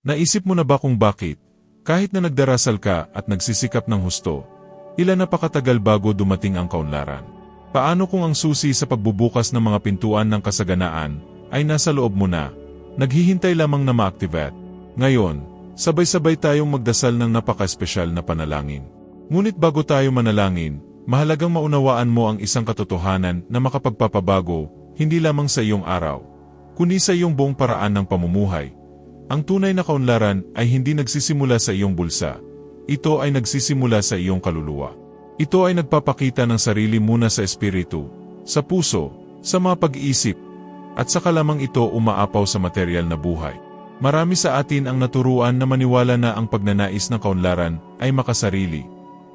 Naisip mo na ba kung bakit? Kahit na nagdarasal ka at nagsisikap ng husto, ilan napakatagal bago dumating ang kaunlaran? Paano kung ang susi sa pagbubukas ng mga pintuan ng kasaganaan ay nasa loob mo na, naghihintay lamang na ma-activate? Ngayon, sabay-sabay tayong magdasal ng napaka-espesyal na panalangin. Ngunit bago tayo manalangin, mahalagang maunawaan mo ang isang katotohanan na makapagpapabago, hindi lamang sa iyong araw, kundi sa iyong buong paraan ng pamumuhay. Ang tunay na kaunlaran ay hindi nagsisimula sa iyong bulsa. Ito ay nagsisimula sa iyong kaluluwa. Ito ay nagpapakita ng sarili muna sa espiritu, sa puso, sa mga pag-iisip, at saka lamang ito umaapaw sa material na buhay. Marami sa atin ang naturuan na maniwala na ang pagnanais ng kaunlaran ay makasarili,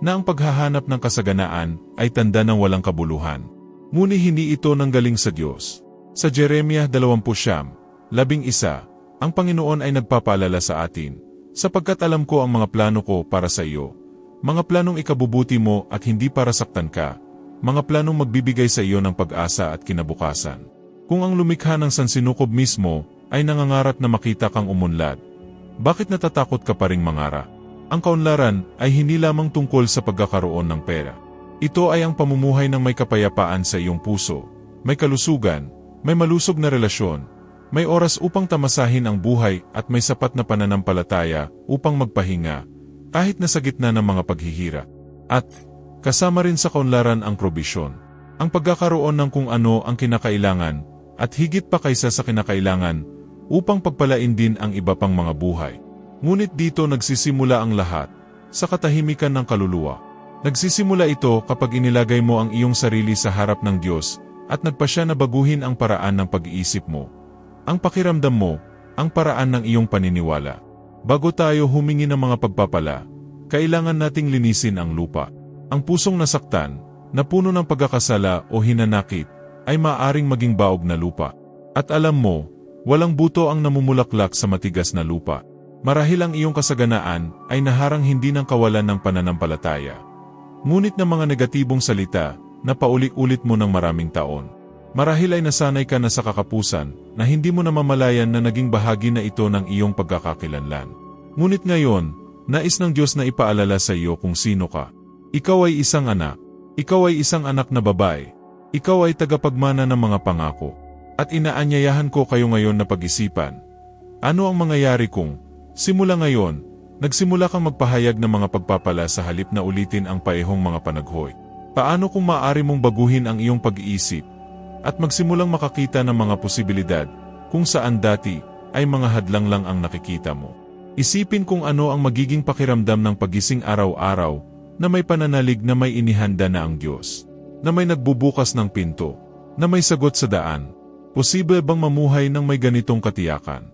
na ang paghahanap ng kasaganaan ay tanda ng walang kabuluhan. Ngunit hindi ito nanggaling sa Diyos. Sa Jeremiah 20, labing isa, ang Panginoon ay nagpapaalala sa atin, sapagkat alam ko ang mga plano ko para sa iyo. Mga planong ikabubuti mo at hindi para saktan ka. Mga planong magbibigay sa iyo ng pag-asa at kinabukasan. Kung ang lumikha ng sansinukob mismo ay nangangarap na makita kang umunlad, bakit natatakot ka pa ring mangara? Ang kaunlaran ay hindi lamang tungkol sa pagkakaroon ng pera. Ito ay ang pamumuhay ng may kapayapaan sa iyong puso, may kalusugan, may malusog na relasyon, may oras upang tamasahin ang buhay at may sapat na pananampalataya upang magpahinga, kahit na sa gitna ng mga paghihira. At, kasama rin sa kaunlaran ang probisyon. Ang pagkakaroon ng kung ano ang kinakailangan, at higit pa kaysa sa kinakailangan, upang pagpalain din ang iba pang mga buhay. Ngunit dito nagsisimula ang lahat, sa katahimikan ng kaluluwa. Nagsisimula ito kapag inilagay mo ang iyong sarili sa harap ng Diyos at nagpasya na baguhin ang paraan ng pag-iisip mo. Ang pakiramdam mo, ang paraan ng iyong paniniwala. Bago tayo humingi ng mga pagpapala, kailangan nating linisin ang lupa. Ang pusong nasaktan, na puno ng pagkakasala o hinanakit, ay maaring maging baog na lupa. At alam mo, walang buto ang namumulaklak sa matigas na lupa. Marahil ang iyong kasaganaan ay naharang hindi ng kawalan ng pananampalataya. Ngunit ng mga negatibong salita na paulit-ulit mo ng maraming taon. Marahil ay nasanay ka na sa kakapusan na hindi mo namamalayan na naging bahagi na ito ng iyong pagkakakilanlan. Ngunit ngayon, nais ng Diyos na ipaalala sa iyo kung sino ka. Ikaw ay isang anak. Ikaw ay isang anak na babae. Ikaw ay tagapagmana ng mga pangako. At inaanyayahan ko kayo ngayon na pag-isipan. Ano ang mangyayari kung, simula ngayon, nagsimula kang magpahayag ng mga pagpapala sa halip na ulitin ang paehong mga panaghoy? Paano kung maaari mong baguhin ang iyong pag-iisip at magsimulang makakita ng mga posibilidad kung saan dati ay mga hadlang lang ang nakikita mo? Isipin kung ano ang magiging pakiramdam ng pagising araw-araw na may pananalig na may inihanda na ang Diyos, na may nagbubukas ng pinto, na may sagot sa daan. Posible bang mamuhay ng may ganitong katiyakan?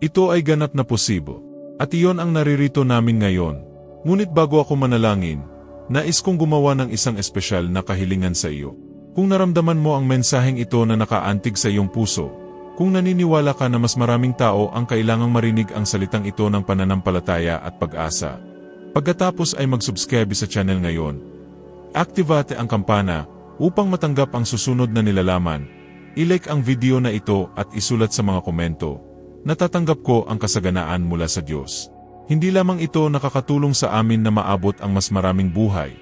Ito ay ganap na posible. At iyon ang naririto namin ngayon. Ngunit bago ako manalangin, nais kong gumawa ng isang espesyal na kahilingan sa iyo. Kung naramdaman mo ang mensaheng ito na nakaantig sa iyong puso, kung naniniwala ka na mas maraming tao ang kailangang marinig ang salitang ito ng pananampalataya at pag-asa, pagkatapos ay mag-subscribe sa channel ngayon, activate ang kampana upang matanggap ang susunod na nilalaman, ilike ang video na ito at isulat sa mga komento, natatanggap ko ang kasaganaan mula sa Diyos. Hindi lamang ito nakakatulong sa amin na maabot ang mas maraming buhay,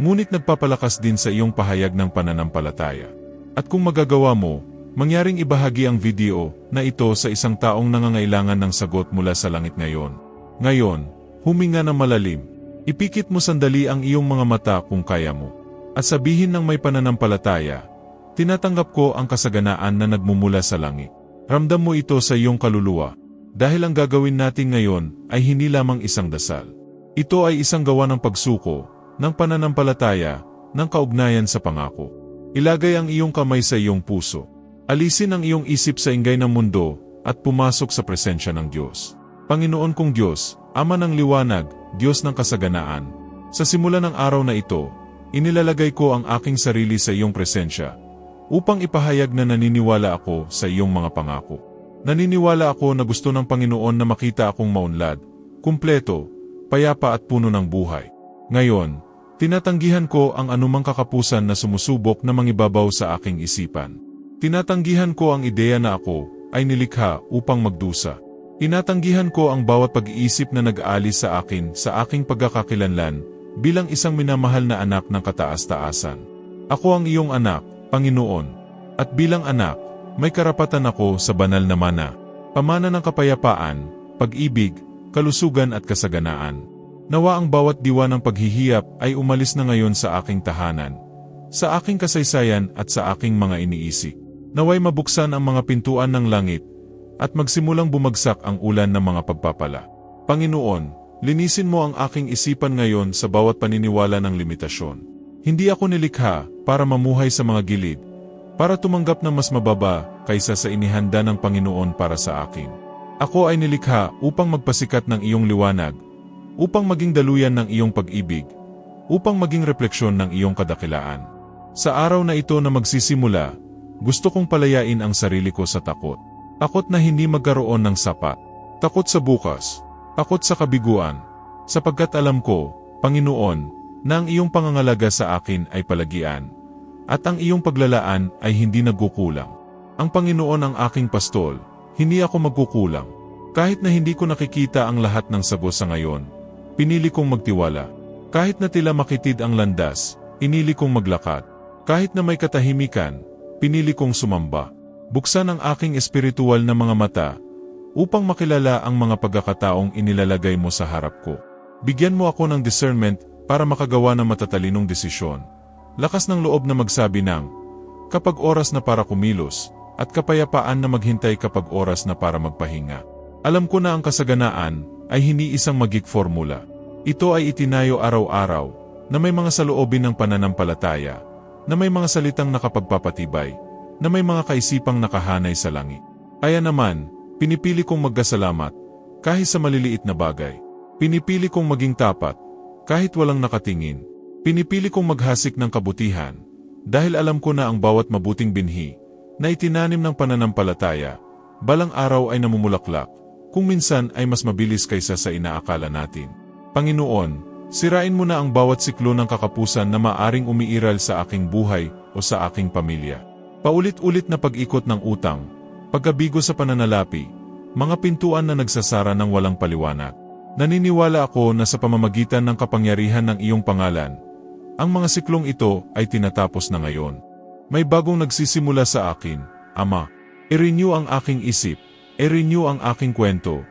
ngunit nagpapalakas din sa iyong pahayag ng pananampalataya. At kung magagawa mo, mangyaring ibahagi ang video na ito sa isang taong nangangailangan ng sagot mula sa langit ngayon. Ngayon, huminga ng malalim. Ipikit mo sandali ang iyong mga mata kung kaya mo. At sabihin ng may pananampalataya, tinatanggap ko ang kasaganaan na nagmumula sa langit. Ramdam mo ito sa iyong kaluluwa. Dahil ang gagawin natin ngayon ay hindi lamang isang dasal. Ito ay isang gawa ng pagsuko, ng pananampalataya, ng kaugnayan sa pangako. Ilagay ang iyong kamay sa iyong puso. Alisin ang iyong isip sa ingay ng mundo at pumasok sa presensya ng Diyos. Panginoon kong Diyos, Ama ng liwanag, Diyos ng kasaganaan. Sa simula ng araw na ito, inilalagay ko ang aking sarili sa iyong presensya upang ipahayag na naniniwala ako sa iyong mga pangako. Naniniwala ako na gusto ng Panginoon na makita akong maunlad, kumpleto, payapa at puno ng buhay. Ngayon, tinatanggihan ko ang anumang kakapusan na sumusubok na mangibabaw sa aking isipan. Tinatanggihan ko ang ideya na ako ay nilikha upang magdusa. Inatanggihan ko ang bawat pag-iisip na nag-aalis sa akin sa aking pagkakakilanlan bilang isang minamahal na anak ng kataas-taasan. Ako ang iyong anak, Panginoon. At bilang anak, may karapatan ako sa banal na mana. Pamana ng kapayapaan, pag-ibig, kalusugan at kasaganaan. Nawa ang bawat diwa ng paghihiyap ay umalis na ngayon sa aking tahanan, sa aking kasaysayan at sa aking mga iniisip. Naway mabuksan ang mga pintuan ng langit at magsimulang bumagsak ang ulan ng mga pagpapala. Panginoon, linisin mo ang aking isipan ngayon sa bawat paniniwala ng limitasyon. Hindi ako nilikha para mamuhay sa mga gilid, para tumanggap ng mas mababa kaysa sa inihanda ng Panginoon para sa akin. Ako ay nilikha upang magpasikat ng iyong liwanag, upang maging daluyan ng iyong pag-ibig, upang maging refleksyon ng iyong kadakilaan. Sa araw na ito na magsisimula, gusto kong palayain ang sarili ko sa takot. Takot na hindi magkaroon ng sapat. Takot sa bukas. Takot sa kabiguan. Sapagkat alam ko, Panginoon, na ang iyong pangangalaga sa akin ay palagian. At ang iyong paglalaan ay hindi nagkukulang. Ang Panginoon ang aking pastol, hindi ako magkukulang. Kahit na hindi ko nakikita ang lahat ng sago sa ngayon, pinili kong magtiwala. Kahit na tila makitid ang landas, inili kong maglakad. Kahit na may katahimikan, pinili kong sumamba. Buksan ang aking espiritual na mga mata upang makilala ang mga pagkakataong inilalagay mo sa harap ko. Bigyan mo ako ng discernment para makagawa ng matatalinong desisyon. Lakas ng loob na magsabi ng, kapag oras na para kumilos, at kapayapaan na maghintay kapag oras na para magpahinga. Alam ko na ang kasaganaan ay hindi isang magik formula. Ito ay itinayo araw-araw na may mga saloobin ng pananampalataya, na may mga salitang nakapagpapatibay, na may mga kaisipang nakahanay sa langit. Kaya naman, pinipili kong magkasalamat, kahit sa maliliit na bagay. Pinipili kong maging tapat, kahit walang nakatingin. Pinipili kong maghasik ng kabutihan, dahil alam ko na ang bawat mabuting binhi, na itinanim ng pananampalataya, balang araw ay namumulaklak, kung minsan ay mas mabilis kaysa sa inaakala natin. Panginoon, sirain mo na ang bawat siklo ng kakapusan na maaring umiiral sa aking buhay o sa aking pamilya. Paulit-ulit na pag-ikot ng utang, pagkabigo sa pananalapi, mga pintuan na nagsasara ng walang paliwanag. Naniniwala ako na sa pamamagitan ng kapangyarihan ng iyong pangalan, ang mga siklong ito ay tinatapos na ngayon. May bagong nagsisimula sa akin, Ama. I-renew ang aking isip, i-renew ang aking kwento,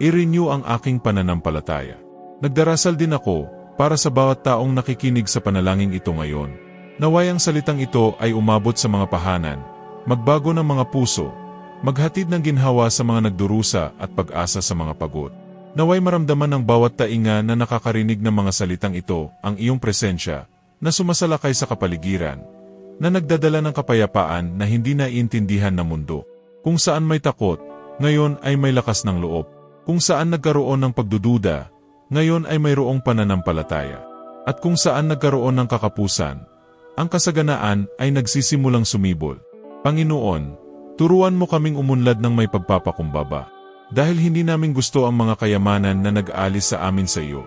i-renew ang aking pananampalataya. Nagdarasal din ako para sa bawat taong nakikinig sa panalangin ito ngayon. Naway ang salitang ito ay umabot sa mga pahanan, magbago ng mga puso, maghatid ng ginhawa sa mga nagdurusa at pag-asa sa mga pagod. Naway maramdaman ng bawat tainga na nakakarinig ng mga salitang ito ang iyong presensya na sumasalakay sa kapaligiran, na nagdadala ng kapayapaan na hindi naiintindihan ng mundo. Kung saan may takot, ngayon ay may lakas ng loob. Kung saan nagkaroon ng pagdududa, ngayon ay mayroong pananampalataya. At kung saan nagkaroon ng kakapusan, ang kasaganaan ay nagsisimulang sumibol. Panginoon, turuan mo kaming umunlad ng may pagpapakumbaba. Dahil hindi namin gusto ang mga kayamanan na nag-alis sa amin sa iyo.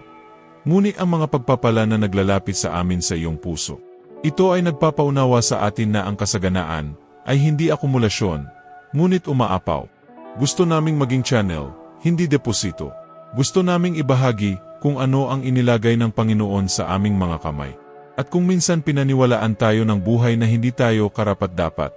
Ngunit ang mga pagpapala na naglalapit sa amin sa iyong puso. Ito ay nagpapaunawa sa atin na ang kasaganaan ay hindi akumulasyon, ngunit umaapaw. Gusto naming maging channel, hindi deposito. Gusto naming ibahagi kung ano ang inilagay ng Panginoon sa aming mga kamay. At kung minsan pinaniwalaan tayo ng buhay na hindi tayo karapat-dapat,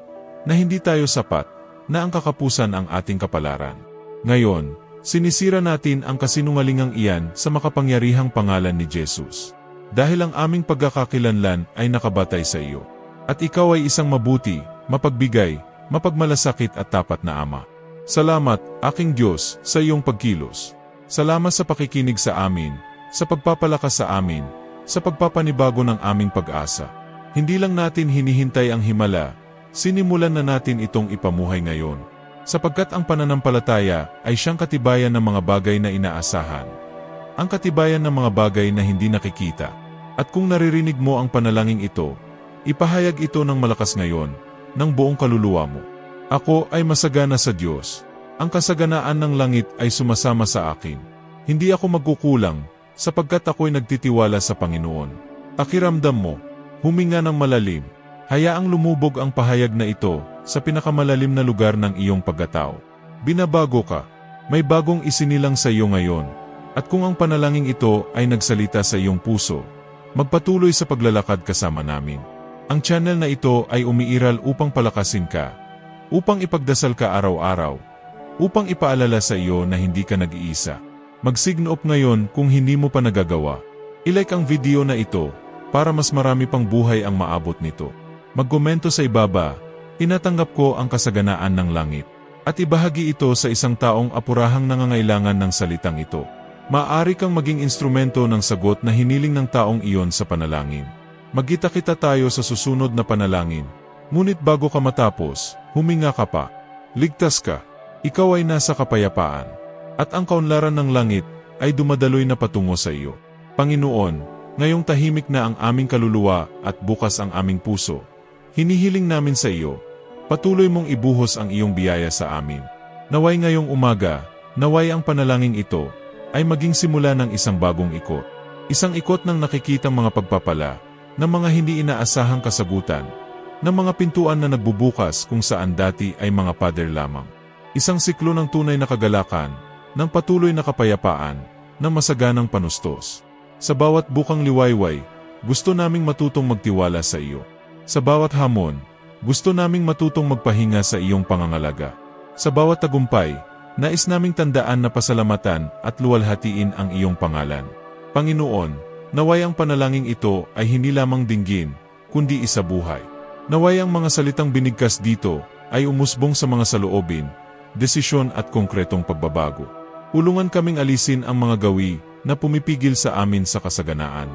na hindi tayo sapat, na ang kakapusan ang ating kapalaran. Ngayon, sinisira natin ang kasinungalingang iyan sa makapangyarihang pangalan ni Jesus. Dahil ang aming pagkakakilanlan ay nakabatay sa iyo. At ikaw ay isang mabuti, mapagbigay, mapagmalasakit at tapat na Ama. Salamat, aking Diyos, sa iyong pagkilos. Salamat sa pakikinig sa amin, sa pagpapalakas sa amin, sa pagpapanibago ng aming pag-asa. Hindi lang natin hinihintay ang himala, sinimulan na natin itong ipamuhay ngayon. Sapagkat ang pananampalataya ay siyang katibayan ng mga bagay na inaasahan. Ang katibayan ng mga bagay na hindi nakikita. At kung naririnig mo ang panalangin ito, ipahayag ito ng malakas ngayon, ng buong kaluluwa mo. Ako ay masagana sa Diyos. Ang kasaganaan ng langit ay sumasama sa akin. Hindi ako magkukulang, sapagkat ako'y nagtitiwala sa Panginoon. Pakiramdam mo, huminga ng malalim, hayaang lumubog ang pahayag na ito sa pinakamalalim na lugar ng iyong pagkatao. Binabago ka, May bagong isinilang sa iyo ngayon. At kung ang panalangin ito ay nagsalita sa iyong puso, magpatuloy sa paglalakad kasama namin. Ang channel na ito ay umiiral upang palakasin ka, upang ipagdasal ka araw-araw, upang ipaalala sa iyo na hindi ka nag-iisa. Mag-sign up ngayon kung hindi mo pa nagagawa. I-like ang video na ito para mas marami pang buhay ang maabot nito. Magkomento sa ibaba, inatanggap ko ang kasaganaan ng langit. At ibahagi ito sa isang taong apurahang nangangailangan ng salitang ito. Maaari kang maging instrumento ng sagot na hiniling ng taong iyon sa panalangin. Magkita-kita tayo sa susunod na panalangin. Ngunit bago ka matapos, huminga ka pa. Ligtas ka. Ikaw ay nasa kapayapaan. At ang kaunlaran ng langit ay dumadaloy na patungo sa iyo. Panginoon, ngayong tahimik na ang aming kaluluwa at bukas ang aming puso, hinihiling namin sa iyo, patuloy mong ibuhos ang iyong biyaya sa amin. Naway ngayong umaga, naway ang panalangin ito, ay maging simula ng isang bagong ikot. Isang ikot ng nakikitang mga pagpapala, ng mga hindi inaasahang kasagutan, ng mga pintuan na nagbubukas kung saan dati ay mga pader lamang. Isang siklo ng tunay na kagalakan, ng patuloy na kapayapaan, ng masaganang panustos. Sa bawat bukang liwayway, gusto naming matutong magtiwala sa iyo. Sa bawat hamon, gusto naming matutong magpahinga sa iyong pangangalaga. Sa bawat tagumpay, nais naming tandaan na pasalamatan at luwalhatiin ang iyong pangalan. Panginoon, naway ang panalangin ito ay hindi lamang dinggin, kundi isa buhay. Naway ang mga salitang binigkas dito ay umusbong sa mga saloobin, desisyon at konkretong pagbabago. Ulungan kaming alisin ang mga gawi na pumipigil sa amin sa kasaganaan.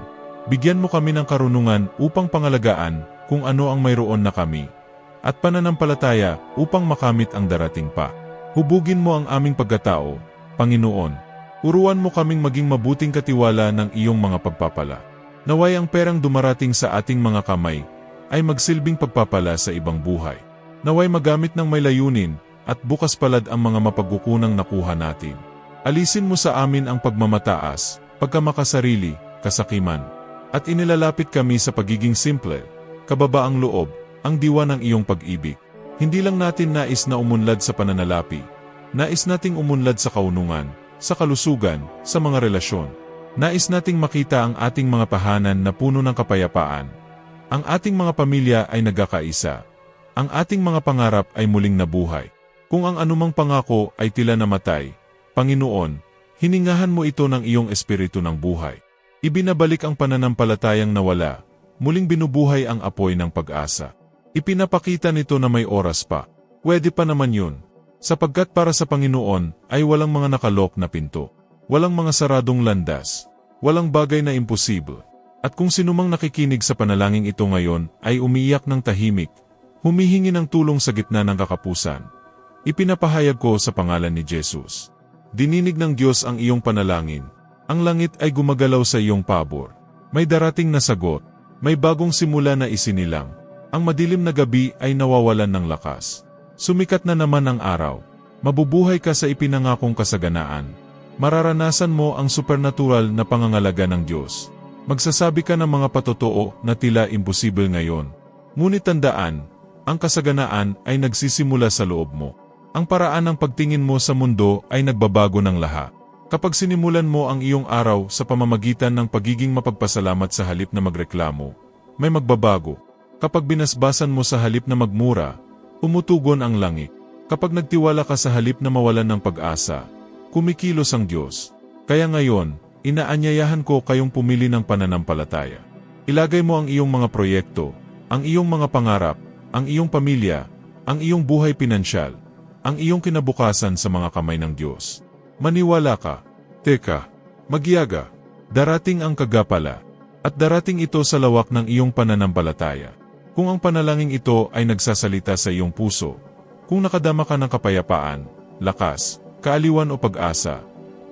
Bigyan mo kami ng karunungan upang pangalagaan kung ano ang mayroon na kami, at pananampalataya upang makamit ang darating pa. Hubugin mo ang aming pagkatao, Panginoon. Uruan mo kaming maging mabuting katiwala ng iyong mga pagpapala. Naway ang perang dumarating sa ating mga kamay ay magsilbing pagpapala sa ibang buhay. Naway magamit ng may layunin at bukas palad ang mga mapagkukunang nakuha natin. Alisin mo sa amin ang pagmamataas, pagkamakasarili, kasakiman, at inilalapit kami sa pagiging simple, kababaang loob, ang diwa ng iyong pag-ibig. Hindi lang natin nais na umunlad sa pananalapi, nais nating umunlad sa kaunungan, sa kalusugan, sa mga relasyon. Nais nating makita ang ating mga tahanan na puno ng kapayapaan. Ang ating mga pamilya ay nagkakaisa. Ang ating mga pangarap ay muling nabuhay. Kung ang anumang pangako ay tila namatay, Panginoon, hiningahan mo ito ng iyong espiritu ng buhay. Ibinabalik ang pananampalatayang nawala, muling binubuhay ang apoy ng pag-asa. Ipinapakita nito na may oras pa. Pwede pa naman yun. Sapagkat para sa Panginoon ay walang mga nakalok na pinto. Walang mga saradong landas. Walang bagay na imposible. At kung sinumang nakikinig sa panalangin ito ngayon ay umiiyak ng tahimik, humihingi ng tulong sa gitna ng kakapusan, ipinapahayag ko sa pangalan ni Jesus. Dininig ng Diyos ang iyong panalangin. Ang langit ay gumagalaw sa iyong pabor. May darating na sagot. May bagong simula na isinilang. Ang madilim na gabi ay nawawalan ng lakas. Sumikat na naman ang araw. Mabubuhay ka sa ipinangakong kasaganaan. Mararanasan mo ang supernatural na pangangalaga ng Diyos. Magsasabi ka ng mga patotoo na tila imposible ngayon. Ngunit tandaan, ang kasaganaan ay nagsisimula sa loob mo. Ang paraan ng pagtingin mo sa mundo ay nagbabago ng lahat. Kapag sinimulan mo ang iyong araw sa pamamagitan ng pagiging mapagpasalamat sa halip na magreklamo, may magbabago. Kapag binasbasan mo sa halip na magmura, umutugon ang langit. Kapag nagtiwala ka sa halip na mawalan ng pag-asa, kumikilos ang Diyos. Kaya ngayon, inaanyayahan ko kayong pumili ng pananampalataya. Ilagay mo ang iyong mga proyekto, ang iyong mga pangarap, ang iyong pamilya, ang iyong buhay pinansyal, ang iyong kinabukasan sa mga kamay ng Diyos. Maniwala ka. Teka, magyaga. Darating ang kagapala. At darating ito sa lawak ng iyong pananampalataya. Kung ang panalangin ito ay nagsasalita sa iyong puso, kung nakadama ka ng kapayapaan, lakas, kaaliwan o pag-asa,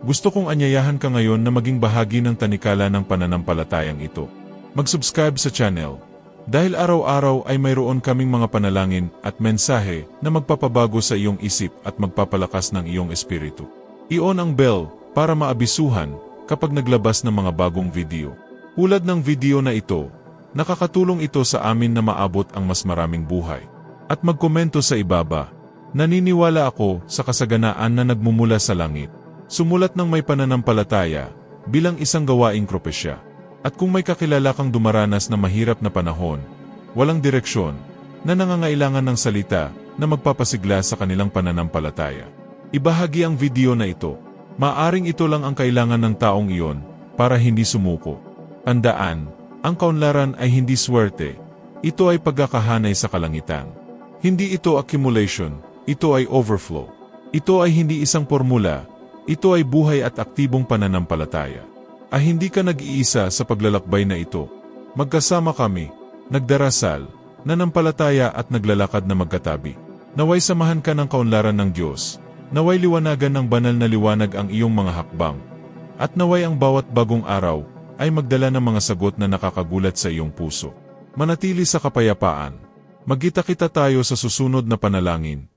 gusto kong anyayahan ka ngayon na maging bahagi ng tanikala ng pananampalatayang ito. Mag-subscribe sa channel dahil araw-araw ay mayroon kaming mga panalangin at mensahe na magpapabago sa iyong isip at magpapalakas ng iyong espiritu. I-on ang bell para maabisuhan kapag naglabas ng mga bagong video. Ulad ng video na ito, nakakatulong ito sa amin na maabot ang mas maraming buhay. At magkomento sa ibaba. Naniniwala ako sa kasaganaan na nagmumula sa langit. Sumulat ng may pananampalataya bilang isang gawaing propesya. At kung may kakilala kang dumaranas na mahirap na panahon, walang direksyon, na nangangailangan ng salita na magpapasigla sa kanilang pananampalataya. Ibahagi ang video na ito. Maaring ito lang ang kailangan ng taong iyon para hindi sumuko. Tandaan, ang kaunlaran ay hindi swerte. Ito ay pagkakahanay sa kalangitan. Hindi ito accumulation, ito ay overflow. Ito ay hindi isang formula, ito ay buhay at aktibong pananampalataya. Ah hindi ka nag-iisa sa paglalakbay na ito. Magkasama kami, nagdarasal, nanampalataya at naglalakad na magkatabi. Naway samahan ka ng kaunlaran ng Diyos, naway liwanagan ng banal na liwanag ang iyong mga hakbang, at naway ang bawat bagong araw ay magdala ng mga sagot na nakakagulat sa iyong puso. Manatili sa kapayapaan. Magkita-kita tayo sa susunod na panalangin